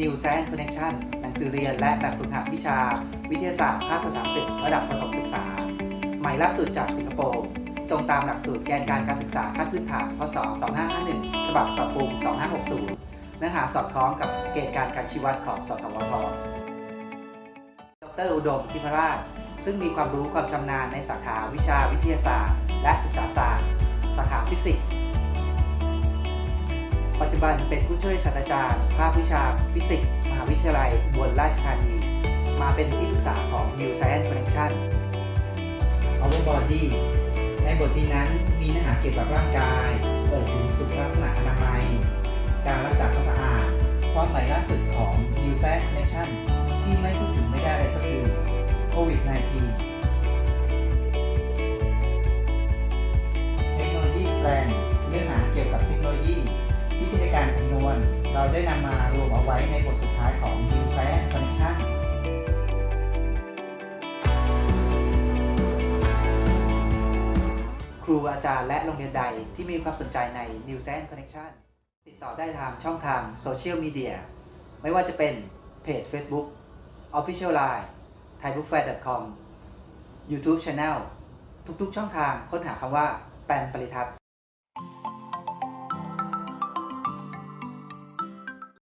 New Science Connection หนังสือเรียนและแบบฝึกหัดวิชาวิทยาศาสตร์ภาคภาษาอังกฤษระดับประถมศึกษา ใหม่ล่าสุดจากสิงคโปร์ ตรงตามหลักสูตรแกนการการศึกษาขั้นพื้นฐานพศ2551 ฉบับปรับปรุง 2560 เนื้อหาสอดคล้องกับเกณฑ์การการชีวัดของสสวทดรอุดมทิพราช ซึ่งมีความรู้ความชำนาญในสาขาวิชาวิทยาศาสตร์ และศึกษาศาสตร์ สาขาฟิสิกส์ จจุบันเป็นผู้ช่วยศาสตราจารย์ ภาควิชาฟิสิกส์ มหาวิทยาลัยอุบลราชธานี มาเป็นที่ปรึกษาของ New Science Connection Our Body ในบทที่นั้นมีเนื้อหาเกี่ยวกับร่างกาย เปิดถึงสุขลักษณะอนามัย การรักษาความสะอาดความใหม่ล่าสุดของ New Science Connection ที่ไม่ ได้นำมารวมเอาไว้ในบทสุดท้ายของ New Science Connection ครูอาจารย์และโรงเรียนใดที่มีความสนใจใน New Science Connection ติดต่อได้ทางช่องทางโซเชียลมีเดียไม่ว่าจะเป็นเพจ Facebook Official Line thaibookfair.com YouTube Channel ทุกๆช่องทางค้นหาคำว่าแปลนปริทัศน์